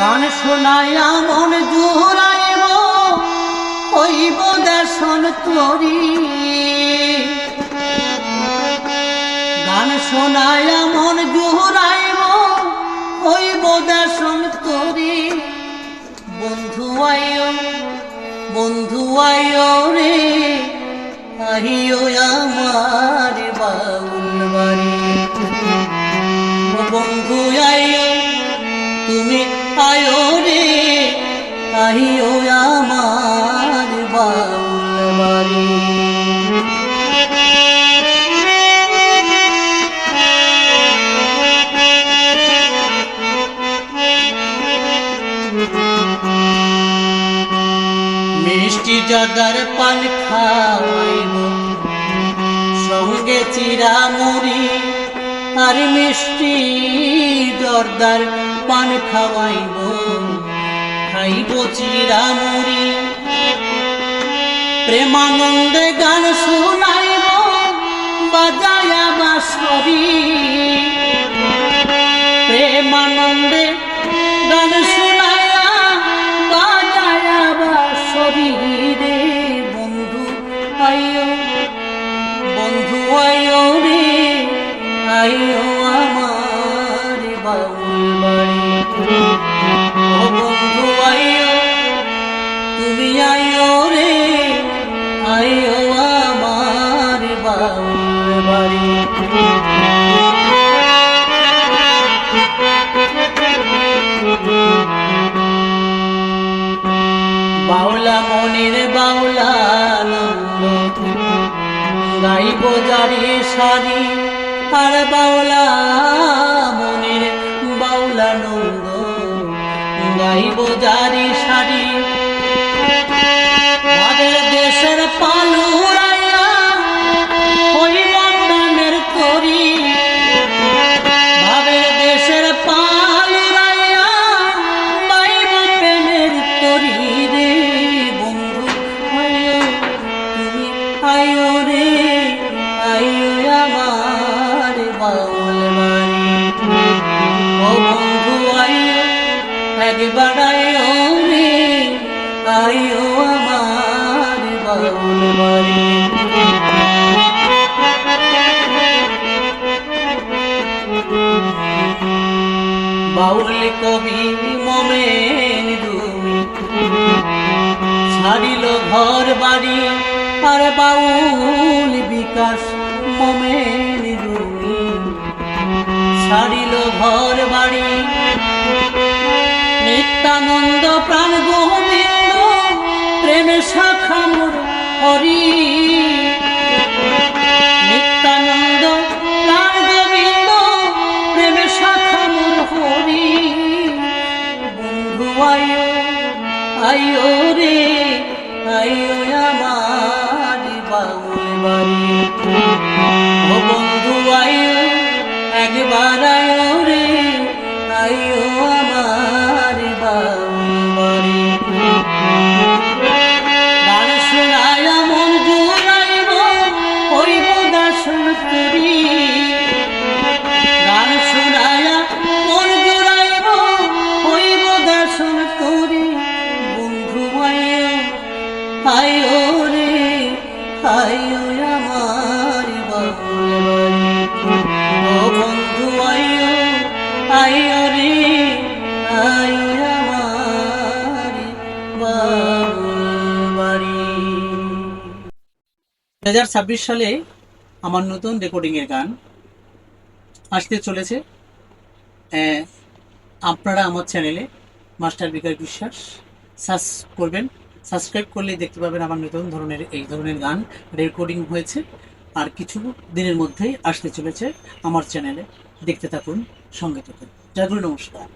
গান শোনাইয়া মন জুড়াইব, হইব দেশন তরি। গান শোনাইয়া মন জুড়াইব, হইব দেশন তরি। বন্ধু আইও বন্ধু আইও রে, আহিও আমার। আয়ো রে আহিও আমার বাউল মিষ্টি জর্দার পান খাওয়াইব। সঙ্গে চিরা মুড়ি আর মিষ্টি জর্দার পান খাওয়াইব, খাইব চিরা মুড়ি প্রেমানন্দে গান শুনাইব, বাজায়া বাঁশরি। প্রেমানন্দে গান শুনায়া বাজায়া বাঁশরি রে, বন্ধু আইও বন্ধু আইও রে, আইও। ও রে আইও আমার বাউল বাউলা মনের বাউলা গাইব জারি সারি আর বাউলা বাউল কবি ছাড়িল ঘর বাড়ি আর বাউল বিকাশ মমেন ছাড়িল ঘর বাড়ি নিত্যানন্দ প্রাণ আয়ো রে আয়ো আমার বাউল বাড়ি। ও বন্ধু আয়ো একবার বাড়ি। দু হাজার ছাব্বিশ সালে আমার নতুন রেকর্ডিং এর গান আসতে চলেছে। আপনারা আমার চ্যানেলে মাস্টার বিকাশ বিশ্বাস সার্চ করবেন। সাবস্ক্রাইব করলেই দেখতে পাবেন আমার নতুন ধরনের এই ধরনের গান রেকর্ডিং হয়েছে। আর কিছু দিনের মধ্যেই আসতে চলেছে আমার চ্যানেলে। দেখতে থাকুন, সঙ্গে থাকুন। জাগরু নমস্কার।